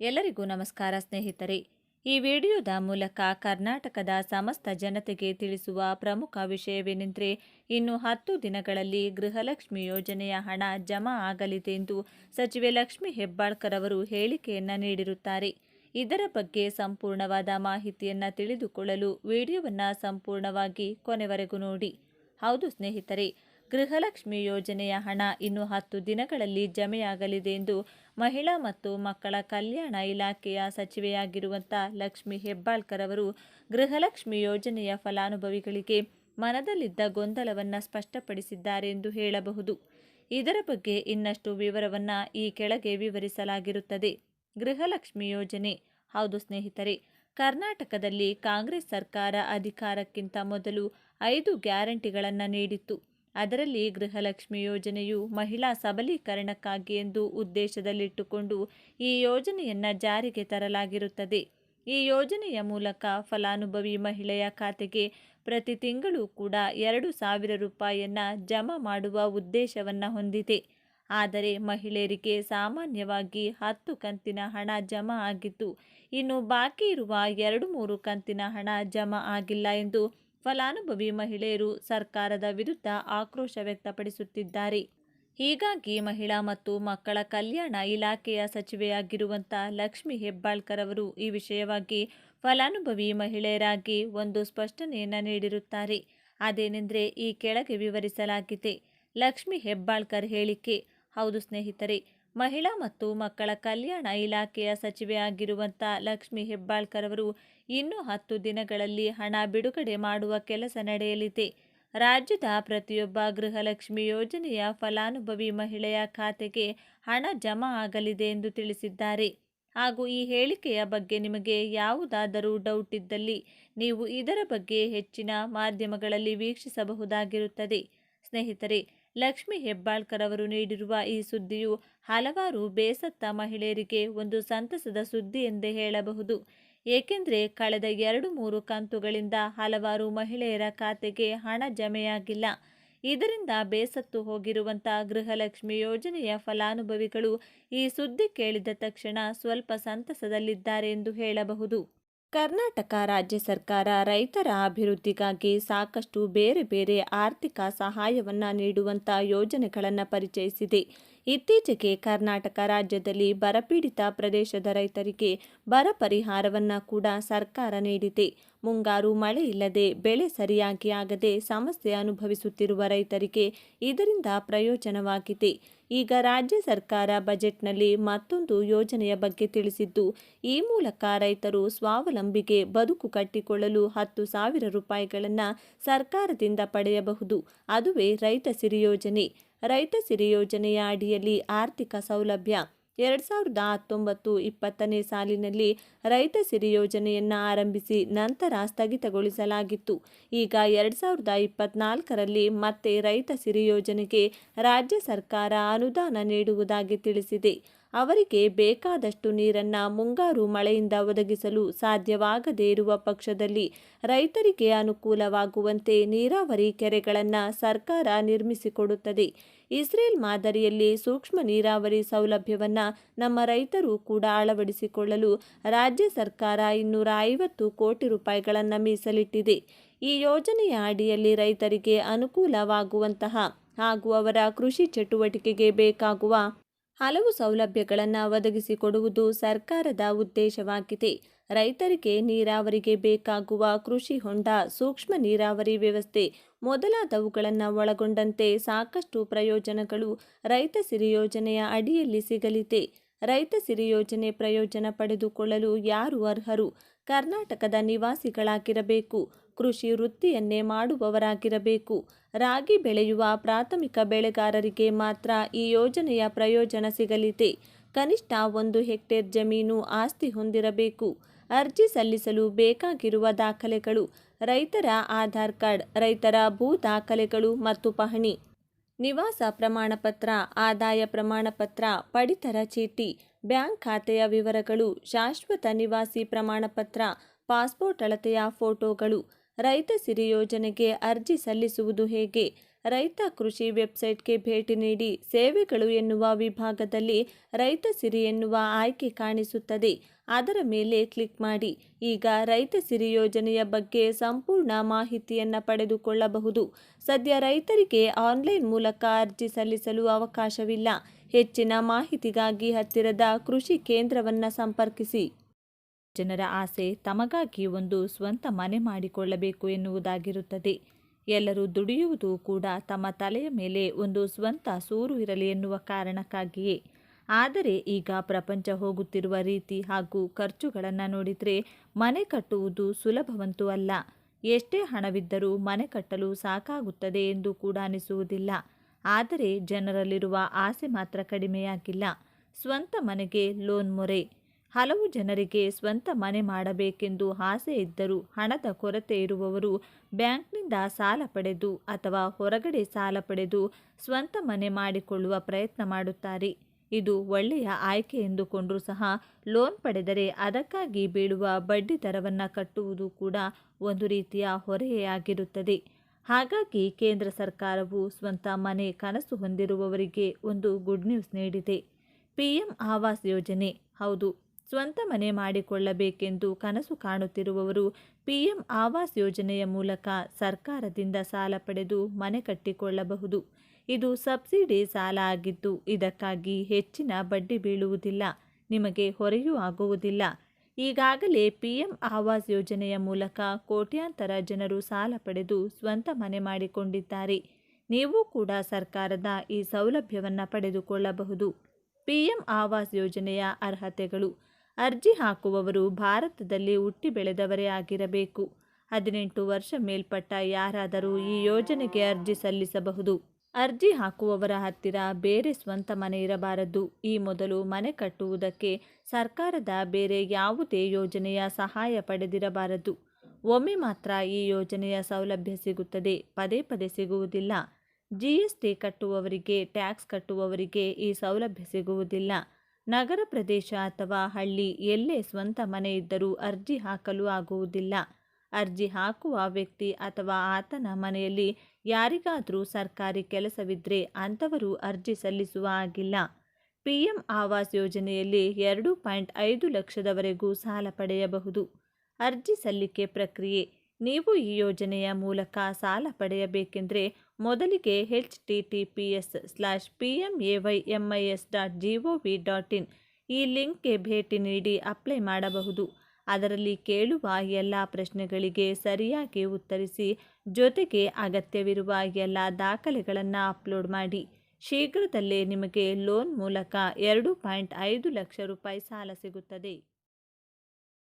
ಎಲ್ಲರಿಗೂ ನಮಸ್ಕಾರ ಸ್ನೇಹಿತರೆ. ಈ ವಿಡಿಯೋದ ಮೂಲಕ ಕರ್ನಾಟಕದ ಸಮಸ್ತ ಜನತೆಗೆ ತಿಳಿಸುವ ಪ್ರಮುಖ ವಿಷಯವೇನೆಂದರೆ, ಇನ್ನು ಹತ್ತು ದಿನಗಳಲ್ಲಿ ಗೃಹಲಕ್ಷ್ಮಿ ಯೋಜನೆಯ ಹಣ ಜಮಾ ಆಗಲಿದೆ ಎಂದು ಸಚಿವೆ ಲಕ್ಷ್ಮಿ ಹೆಬ್ಬಾಳ್ಕರ್ ಅವರು ಹೇಳಿಕೆಯನ್ನು ನೀಡಿರುತ್ತಾರೆ. ಇದರ ಬಗ್ಗೆ ಸಂಪೂರ್ಣವಾದ ಮಾಹಿತಿಯನ್ನು ತಿಳಿದುಕೊಳ್ಳಲು ವಿಡಿಯೋವನ್ನು ಸಂಪೂರ್ಣವಾಗಿ ಕೊನೆವರೆಗೂ ನೋಡಿ. ಹೌದು ಸ್ನೇಹಿತರೆ ಗೃಹಲಕ್ಷ್ಮಿ ಯೋಜನೆಯ ಹಣ ಇನ್ನು ಹತ್ತು ದಿನಗಳಲ್ಲಿ ಜಮೆಯಾಗಲಿದೆ ಎಂದು ಮಹಿಳಾ ಮತ್ತು ಮಕ್ಕಳ ಕಲ್ಯಾಣ ಇಲಾಖೆಯ ಸಚಿವೆಯಾಗಿರುವಂಥ ಲಕ್ಷ್ಮಿ ಹೆಬ್ಬಾಳ್ಕರ್ ಅವರು ಗೃಹಲಕ್ಷ್ಮಿ ಯೋಜನೆಯ ಫಲಾನುಭವಿಗಳಿಗೆ ಮನದಲ್ಲಿದ್ದ ಗೊಂದಲವನ್ನು ಸ್ಪಷ್ಟಪಡಿಸಿದ್ದಾರೆ ಎಂದು ಹೇಳಬಹುದು. ಇದರ ಬಗ್ಗೆ ಇನ್ನಷ್ಟು ವಿವರವನ್ನು ಈ ಕೆಳಗೆ ವಿವರಿಸಲಾಗಿರುತ್ತದೆ. ಗೃಹಲಕ್ಷ್ಮಿ ಯೋಜನೆ, ಹೌದು ಸ್ನೇಹಿತರೆ, ಕರ್ನಾಟಕದಲ್ಲಿ ಕಾಂಗ್ರೆಸ್ ಸರ್ಕಾರ ಅಧಿಕಾರಕ್ಕಿಂತ ಮೊದಲು ಐದು ಗ್ಯಾರಂಟಿಗಳನ್ನು ನೀಡಿತ್ತು. ಅದರಲ್ಲಿ ಗೃಹಲಕ್ಷ್ಮಿ ಯೋಜನೆಯು ಮಹಿಳಾ ಸಬಲೀಕರಣಕ್ಕಾಗಿ ಎಂದು ಉದ್ದೇಶದಲ್ಲಿಟ್ಟುಕೊಂಡು ಈ ಯೋಜನೆಯನ್ನು ಜಾರಿಗೆ ತರಲಾಗಿರುತ್ತದೆ. ಈ ಯೋಜನೆಯ ಮೂಲಕ ಫಲಾನುಭವಿ ಮಹಿಳೆಯ ಖಾತೆಗೆ ಪ್ರತಿ ತಿಂಗಳು ಕೂಡ ಎರಡು ಸಾವಿರ ರೂಪಾಯಿಯನ್ನು ಜಮಾ ಮಾಡುವ ಉದ್ದೇಶವನ್ನು ಹೊಂದಿದೆ. ಆದರೆ ಮಹಿಳೆಯರಿಗೆ ಸಾಮಾನ್ಯವಾಗಿ ಹತ್ತು ಕಂತಿನ ಹಣ ಜಮಾ ಆಗಿದ್ದು, ಇನ್ನು ಬಾಕಿ ಇರುವ ಎರಡು ಮೂರು ಕಂತಿನ ಹಣ ಜಮಾ ಆಗಿಲ್ಲ ಎಂದು ಫಲಾನುಭವಿ ಮಹಿಳೆಯರು ಸರ್ಕಾರದ ವಿರುದ್ಧ ಆಕ್ರೋಶ ವ್ಯಕ್ತಪಡಿಸುತ್ತಿದ್ದಾರೆ. ಹೀಗಾಗಿ ಮಹಿಳಾ ಮತ್ತು ಮಕ್ಕಳ ಕಲ್ಯಾಣ ಇಲಾಖೆಯ ಸಚಿವೆಯಾಗಿರುವಂಥ ಲಕ್ಷ್ಮಿ ಹೆಬ್ಬಾಳ್ಕರ್ ಅವರು ಈ ವಿಷಯವಾಗಿ ಫಲಾನುಭವಿ ಮಹಿಳೆಯರಾಗಿ ಒಂದು ಸ್ಪಷ್ಟನೆಯನ್ನು ನೀಡಿರುತ್ತಾರೆ. ಅದೇನೆಂದರೆ ಈ ಕೆಳಗೆ ವಿವರಿಸಲಾಗಿದೆ. ಲಕ್ಷ್ಮಿ ಹೆಬ್ಬಾಳ್ಕರ್ ಹೇಳಿಕೆ, ಹೌದು ಸ್ನೇಹಿತರೆ ಮಹಿಳಾ ಮತ್ತು ಮಕ್ಕಳ ಕಲ್ಯಾಣ ಇಲಾಖೆಯ ಸಚಿವೆ ಆಗಿರುವಂಥ ಲಕ್ಷ್ಮಿ ಹೆಬ್ಬಾಳ್ಕರ್ ಅವರು ಇನ್ನೂ ಹತ್ತು ದಿನಗಳಲ್ಲಿ ಹಣ ಬಿಡುಗಡೆ ಮಾಡುವ ಕೆಲಸ ನಡೆಯಲಿದೆ. ರಾಜ್ಯದ ಪ್ರತಿಯೊಬ್ಬ ಗೃಹಲಕ್ಷ್ಮಿ ಯೋಜನೆಯ ಫಲಾನುಭವಿ ಮಹಿಳೆಯ ಖಾತೆಗೆ ಹಣ ಜಮಾ ಆಗಲಿದೆ ಎಂದು ತಿಳಿಸಿದ್ದಾರೆ. ಹಾಗೂ ಈ ಹೇಳಿಕೆಯ ಬಗ್ಗೆ ನಿಮಗೆ ಯಾವುದಾದರೂ ಡೌಟ್ ಇದ್ದಲ್ಲಿ ನೀವು ಇದರ ಬಗ್ಗೆ ಹೆಚ್ಚಿನ ಮಾಧ್ಯಮಗಳಲ್ಲಿ ವೀಕ್ಷಿಸಬಹುದಾಗಿರುತ್ತದೆ. ಸ್ನೇಹಿತರೆ ಲಕ್ಷ್ಮಿ ಹೆಬ್ಬಾಳ್ಕರ್ ಅವರು ನೀಡಿರುವ ಈ ಸುದ್ದಿಯು ಹಲವಾರು ಬೇಸತ್ತ ಮಹಿಳೆಯರಿಗೆ ಒಂದು ಸಂತಸದ ಸುದ್ದಿ ಎಂದೇ ಹೇಳಬಹುದು. ಏಕೆಂದರೆ ಕಳೆದ ಎರಡು ಮೂರು ಕಂತುಗಳಿಂದ ಹಲವಾರು ಮಹಿಳೆಯರ ಖಾತೆಗೆ ಹಣ ಜಮೆಯಾಗಿಲ್ಲ. ಇದರಿಂದ ಬೇಸತ್ತು ಹೋಗಿರುವಂಥ ಗೃಹಲಕ್ಷ್ಮಿ ಯೋಜನೆಯ ಫಲಾನುಭವಿಗಳು ಈ ಸುದ್ದಿ ಕೇಳಿದ ತಕ್ಷಣ ಸ್ವಲ್ಪ ಸಂತಸದಲ್ಲಿದ್ದಾರೆ ಎಂದು ಹೇಳಬಹುದು. ಕರ್ನಾಟಕ ರಾಜ್ಯ ಸರ್ಕಾರ ರೈತರ ಅಭಿವೃದ್ಧಿಗಾಗಿ ಸಾಕಷ್ಟು ಬೇರೆ ಬೇರೆ ಆರ್ಥಿಕ ಸಹಾಯವನ್ನು ನೀಡುವಂಥ ಯೋಜನೆಗಳನ್ನು ಪರಿಚಯಿಸಿದೆ. ಇತ್ತೀಚೆಗೆ ಕರ್ನಾಟಕ ರಾಜ್ಯದಲ್ಲಿ ಬರಪೀಡಿತ ಪ್ರದೇಶದ ರೈತರಿಗೆ ಬರ ಪರಿಹಾರವನ್ನು ಕೂಡ ಸರ್ಕಾರ ನೀಡಿದೆ. ಮುಂಗಾರು ಮಳೆ ಇಲ್ಲದೆ ಬೆಳೆ ಸರಿಯಾಗಿ ಆಗದೆ ಸಮಸ್ಯೆ ಅನುಭವಿಸುತ್ತಿರುವ ರೈತರಿಗೆ ಇದರಿಂದ ಪ್ರಯೋಜನವಾಗಿದೆ. ಈಗ ರಾಜ್ಯ ಸರ್ಕಾರ ಬಜೆಟ್ನಲ್ಲಿ ಮತ್ತೊಂದು ಯೋಜನೆಯ ಬಗ್ಗೆ ತಿಳಿಸಿದ್ದು, ಈ ಮೂಲಕ ರೈತರು ಸ್ವಾವಲಂಬಿಗೆ ಬದುಕು ಕಟ್ಟಿಕೊಳ್ಳಲು ಹತ್ತು ಸಾವಿರ ರೂಪಾಯಿಗಳನ್ನು ಸರ್ಕಾರದಿಂದ ಪಡೆಯಬಹುದು. ಅದುವೇ ರೈತ ಸಿರಿ ಯೋಜನೆ. ರೈತ ಸಿರಿ ಯೋಜನೆಯ ಅಡಿಯಲ್ಲಿ ಆರ್ಥಿಕ ಸೌಲಭ್ಯ. ಎರಡು ಸಾವಿರದ ಹತ್ತೊಂಬತ್ತು ಇಪ್ಪತ್ತನೇ ಸಾಲಿನಲ್ಲಿ ರೈತ ಸಿರಿ ಯೋಜನೆಯನ್ನು ಆರಂಭಿಸಿ ನಂತರ ಸ್ಥಗಿತಗೊಳಿಸಲಾಗಿತ್ತು. ಈಗ ಎರಡು ಸಾವಿರದ ಇಪ್ಪತ್ನಾಲ್ಕರಲ್ಲಿ ಮತ್ತೆ ರೈತ ಸಿರಿ ಯೋಜನೆಗೆ ರಾಜ್ಯ ಸರ್ಕಾರ ಅನುದಾನ ನೀಡುವುದಾಗಿ ತಿಳಿಸಿದೆ. ಅವರಿಗೆ ಬೇಕಾದಷ್ಟು ನೀರನ್ನು ಮುಂಗಾರು ಮಳೆಯಿಂದ ಒದಗಿಸಲು ಸಾಧ್ಯವಾಗದೇ ಇರುವ ಪಕ್ಷದಲ್ಲಿ ರೈತರಿಗೆ ಅನುಕೂಲವಾಗುವಂತೆ ನೀರಾವರಿ ಕೆರೆಗಳನ್ನು ಸರ್ಕಾರ ನಿರ್ಮಿಸಿಕೊಡುತ್ತದೆ. ಇಸ್ರೇಲ್ ಮಾದರಿಯಲ್ಲಿ ಸೂಕ್ಷ್ಮ ನೀರಾವರಿ ಸೌಲಭ್ಯವನ್ನು ನಮ್ಮ ರೈತರು ಕೂಡ ಅಳವಡಿಸಿಕೊಳ್ಳಲು ರಾಜ್ಯ ಸರ್ಕಾರ ಇನ್ನೂರ ಐವತ್ತು ಕೋಟಿ ರೂಪಾಯಿಗಳನ್ನು ಮೀಸಲಿಟ್ಟಿದೆ. ಈ ಯೋಜನೆಯ ಅಡಿಯಲ್ಲಿ ರೈತರಿಗೆ ಅನುಕೂಲವಾಗುವಂತಹ ಹಾಗೂ ಅವರ ಕೃಷಿ ಚಟುವಟಿಕೆಗೆ ಬೇಕಾಗುವ ಹಲವು ಸೌಲಭ್ಯಗಳನ್ನು ಒದಗಿಸಿಕೊಡುವುದು ಸರ್ಕಾರದ ಉದ್ದೇಶವಾಗಿದೆ. ರೈತರಿಗೆ ನೀರಾವರಿಗೆ ಬೇಕಾಗುವ ಕೃಷಿ ಹೊಂಡ, ಸೂಕ್ಷ್ಮ ನೀರಾವರಿ ವ್ಯವಸ್ಥೆ ಮೊದಲಾದವುಗಳನ್ನು ಒಳಗೊಂಡಂತೆ ಸಾಕಷ್ಟು ಪ್ರಯೋಜನಗಳು ರೈತ ಸಿರಿ ಯೋಜನೆಯ ಅಡಿಯಲ್ಲಿ ಸಿಗಲಿದೆ. ರೈತ ಸಿರಿ ಯೋಜನೆ ಪ್ರಯೋಜನ ಪಡೆದುಕೊಳ್ಳಲು ಯಾರು ಅರ್ಹರು? ಕರ್ನಾಟಕದ ನಿವಾಸಿಗಳಾಗಿರಬೇಕು. ಕೃಷಿ ವೃತ್ತಿಯನ್ನೇ ಮಾಡುವವರಾಗಿರಬೇಕು. ರಾಗಿ ಬೆಳೆಯುವ ಪ್ರಾಥಮಿಕ ಬೆಳೆಗಾರರಿಗೆ ಮಾತ್ರ ಈ ಯೋಜನೆಯ ಪ್ರಯೋಜನ ಸಿಗಲಿದೆ. ಕನಿಷ್ಠ ಒಂದು ಹೆಕ್ಟೇರ್ ಜಮೀನು ಆಸ್ತಿ ಹೊಂದಿರಬೇಕು. ಅರ್ಜಿ ಸಲ್ಲಿಸಲು ಬೇಕಾಗಿರುವ ದಾಖಲೆಗಳು, ರೈತರ ಆಧಾರ್ ಕಾರ್ಡ್, ರೈತರ ಭೂ ದಾಖಲೆಗಳು ಮತ್ತು ಪಹಣಿ, ನಿವಾಸ ಪ್ರಮಾಣಪತ್ರ, ಆದಾಯ ಪ್ರಮಾಣಪತ್ರ, ಪಡಿತರ ಚೀಟಿ, ಬ್ಯಾಂಕ್ ಖಾತೆಯ ವಿವರಗಳು, ಶಾಶ್ವತ ನಿವಾಸಿ ಪ್ರಮಾಣಪತ್ರ, ಪಾಸ್ಪೋರ್ಟ್ ಅಳತೆಯ ಫೋಟೋಗಳು ರೈತ ಸಿರಿ ಯೋಜನೆಗೆ ಅರ್ಜಿ ಸಲ್ಲಿಸುವುದು ಹೇಗೆ? ರೈತ ಕೃಷಿ ವೆಬ್ಸೈಟ್ಗೆ ಭೇಟಿ ನೀಡಿ ಸೇವೆಗಳು ಎನ್ನುವ ವಿಭಾಗದಲ್ಲಿ ರೈತ ಸಿರಿ ಎನ್ನುವ ಆಯ್ಕೆ ಕಾಣಿಸುತ್ತದೆ. ಅದರ ಮೇಲೆ ಕ್ಲಿಕ್ ಮಾಡಿ. ಈಗ ರೈತ ಸಿರಿ ಯೋಜನೆಯ ಬಗ್ಗೆ ಸಂಪೂರ್ಣ ಮಾಹಿತಿಯನ್ನು ಪಡೆದುಕೊಳ್ಳಬಹುದು. ಸದ್ಯ ರೈತರಿಗೆ ಆನ್ಲೈನ್ ಮೂಲಕ ಅರ್ಜಿ ಸಲ್ಲಿಸಲು ಅವಕಾಶವಿಲ್ಲ. ಹೆಚ್ಚಿನ ಮಾಹಿತಿಗಾಗಿ ಹತ್ತಿರದ ಕೃಷಿ ಕೇಂದ್ರವನ್ನು ಸಂಪರ್ಕಿಸಿ. ಜನರ ಆಸೆ ತಮಗಾಗಿ ಒಂದು ಸ್ವಂತ ಮನೆ ಮಾಡಿಕೊಳ್ಳಬೇಕು ಎನ್ನುವುದಾಗಿರುತ್ತದೆ. ಎಲ್ಲರೂ ದುಡಿಯುವುದು ಕೂಡ ತಮ್ಮ ತಲೆಯ ಮೇಲೆ ಒಂದು ಸ್ವಂತ ಸೂರು ಇರಲಿ ಎನ್ನುವ ಕಾರಣಕ್ಕಾಗಿಯೇ. ಆದರೆ ಈಗ ಪ್ರಪಂಚ ಹೋಗುತ್ತಿರುವ ರೀತಿ ಹಾಗೂ ಖರ್ಚುಗಳನ್ನು ನೋಡಿದರೆ ಮನೆ ಕಟ್ಟುವುದು ಸುಲಭವಂತೂ ಅಲ್ಲ. ಎಷ್ಟೇ ಹಣವಿದ್ದರೂ ಮನೆ ಕಟ್ಟಲು ಸಾಕಾಗುತ್ತದೆ ಎಂದು ಕೂಡ ಅನಿಸುವುದಿಲ್ಲ. ಆದರೆ ಜನರಲ್ಲಿರುವ ಆಸೆ ಮಾತ್ರ ಕಡಿಮೆಯಾಗಿಲ್ಲ. ಸ್ವಂತ ಮನೆಗೆ ಲೋನ್ ಮೊರೆ. ಹಲವು ಜನರಿಗೆ ಸ್ವಂತ ಮನೆ ಮಾಡಬೇಕೆಂದು ಆಸೆ ಇದ್ದರೂ ಹಣದ ಕೊರತೆ ಇರುವವರು ಬ್ಯಾಂಕ್ನಿಂದ ಸಾಲ ಪಡೆದು ಅಥವಾ ಹೊರಗಡೆ ಸಾಲ ಪಡೆದು ಸ್ವಂತ ಮನೆ ಮಾಡಿಕೊಳ್ಳುವ ಪ್ರಯತ್ನ ಮಾಡುತ್ತಾರೆ. ಇದು ಒಳ್ಳೆಯ ಆಯ್ಕೆ ಎಂದುಕೊಂಡರೂ ಸಹ ಲೋನ್ ಪಡೆದರೆ ಅದಕ್ಕಾಗಿ ಬೀಳುವ ಬಡ್ಡಿ ದರವನ್ನು ಕಟ್ಟುವುದು ಕೂಡ ಒಂದು ರೀತಿಯ ಹೊರೆಯಾಗಿರುತ್ತದೆ. ಹಾಗಾಗಿ ಕೇಂದ್ರ ಸರ್ಕಾರವು ಸ್ವಂತ ಮನೆ ಕನಸು ಹೊಂದಿರುವವರಿಗೆ ಒಂದು ಗುಡ್ ನ್ಯೂಸ್ ನೀಡಿದೆ. ಪಿಎಂ ಆವಾಸ್ ಯೋಜನೆ, ಹೌದು ಸ್ವಂತ ಮನೆ ಮಾಡಿಕೊಳ್ಳಬೇಕೆಂದು ಕನಸು ಕಾಣುತ್ತಿರುವವರು ಪಿಎಂ ಆವಾಸ್ ಯೋಜನೆಯ ಮೂಲಕ ಸರ್ಕಾರದಿಂದ ಸಾಲ ಪಡೆದು ಮನೆ ಕಟ್ಟಿಕೊಳ್ಳಬಹುದು. ಇದು ಸಬ್ಸಿಡಿ ಸಾಲ ಆಗಿದ್ದು ಇದಕ್ಕಾಗಿ ಹೆಚ್ಚಿನ ಬಡ್ಡಿ ಬೀಳುವುದಿಲ್ಲ, ನಿಮಗೆ ಹೊರೆಯೂ ಆಗುವುದಿಲ್ಲ. ಈಗಾಗಲೇ ಪಿಎಂ ಆವಾಸ್ ಯೋಜನೆಯ ಮೂಲಕ ಕೋಟ್ಯಾಂತರ ಜನರು ಸಾಲ ಪಡೆದು ಸ್ವಂತ ಮನೆ ಮಾಡಿಕೊಂಡಿದ್ದಾರೆ. ನೀವು ಕೂಡ ಸರ್ಕಾರದ ಈ ಸೌಲಭ್ಯವನ್ನು ಪಡೆದುಕೊಳ್ಳಬಹುದು. ಪಿಎಂ ಆವಾಸ್ ಯೋಜನೆಯ ಅರ್ಹತೆಗಳು ಅರ್ಜಿ ಹಾಕುವವರು ಭಾರತದಲ್ಲಿ ಹುಟ್ಟಿ ಬೆಳೆದವರೇ ಆಗಿರಬೇಕು. ಹದಿನೆಂಟು ವರ್ಷ ಮೇಲ್ಪಟ್ಟ ಯಾರಾದರೂ ಈ ಯೋಜನೆಗೆ ಅರ್ಜಿ ಸಲ್ಲಿಸಬಹುದು. ಅರ್ಜಿ ಹಾಕುವವರ ಹತ್ತಿರ ಬೇರೆ ಸ್ವಂತ ಮನೆ ಇರಬಾರದು. ಈ ಮೊದಲು ಮನೆ ಕಟ್ಟುವುದಕ್ಕೆ ಸರ್ಕಾರದ ಬೇರೆ ಯಾವುದೇ ಯೋಜನೆಯ ಸಹಾಯ ಪಡೆದಿರಬಾರದು. ಒಮ್ಮೆ ಮಾತ್ರ ಈ ಯೋಜನೆಯ ಸೌಲಭ್ಯ ಸಿಗುತ್ತದೆ. ಪದೇ ಪದೇ ಸಿಗುವುದಿಲ್ಲ. ಜಿ ಎಸ್ ಟಿ ಕಟ್ಟುವವರಿಗೆ, ಟ್ಯಾಕ್ಸ್ ಕಟ್ಟುವವರಿಗೆ ಈ ಸೌಲಭ್ಯ ಸಿಗುವುದಿಲ್ಲ. ನಗರ ಪ್ರದೇಶ ಅಥವಾ ಹಳ್ಳಿ ಎಲ್ಲೇ ಸ್ವಂತ ಮನೆ ಇದ್ದರೂ ಅರ್ಜಿ ಹಾಕಲು ಆಗುವುದಿಲ್ಲ. ಅರ್ಜಿ ಹಾಕುವ ವ್ಯಕ್ತಿ ಅಥವಾ ಆತನ ಮನೆಯಲ್ಲಿ ಯಾರಿಗಾದರೂ ಸರ್ಕಾರಿ ಕೆಲಸವಿದ್ದರೆ ಅಂಥವರು ಅರ್ಜಿ ಸಲ್ಲಿಸುವ ಆಗಿಲ್ಲ ಪಿ ಎಂ ಆವಾಸ್ ಯೋಜನೆಯಲ್ಲಿ ಎರಡು ಪಾಯಿಂಟ್ ಐದು ಲಕ್ಷದವರೆಗೂ ಸಾಲ ಪಡೆಯಬಹುದು. ಅರ್ಜಿ ಸಲ್ಲಿಕೆ ಪ್ರಕ್ರಿಯೆ ನೀವು ಈ ಯೋಜನೆಯ ಮೂಲಕ ಸಾಲ ಪಡೆಯಬೇಕೆಂದರೆ ಮೊದಲಿಗೆ H T T P S slash P M A Y M I S dot G O V dot in ಈ ಲಿಂಕ್ಗೆ ಭೇಟಿ ನೀಡಿ ಅಪ್ಲೈ ಮಾಡಬಹುದು. ಅದರಲ್ಲಿ ಕೇಳುವ ಎಲ್ಲ ಪ್ರಶ್ನೆಗಳಿಗೆ ಸರಿಯಾಗಿ ಉತ್ತರಿಸಿ ಜೊತೆಗೆ ಅಗತ್ಯವಿರುವ ಎಲ್ಲ ದಾಖಲೆಗಳನ್ನು ಅಪ್ಲೋಡ್ ಮಾಡಿ. ಶೀಘ್ರದಲ್ಲೇ ನಿಮಗೆ ಲೋನ್ ಮೂಲಕ ಎರಡು ಪಾಯಿಂಟ್ ಐದು ಲಕ್ಷ ರೂಪಾಯಿ ಸಾಲ ಸಿಗುತ್ತದೆ.